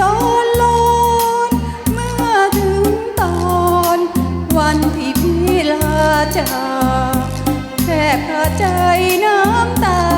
ร้อนร้อนเมื่อถึงตอนวันที่พี่ลาจากแทบขาดใจน้ำตา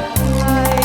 what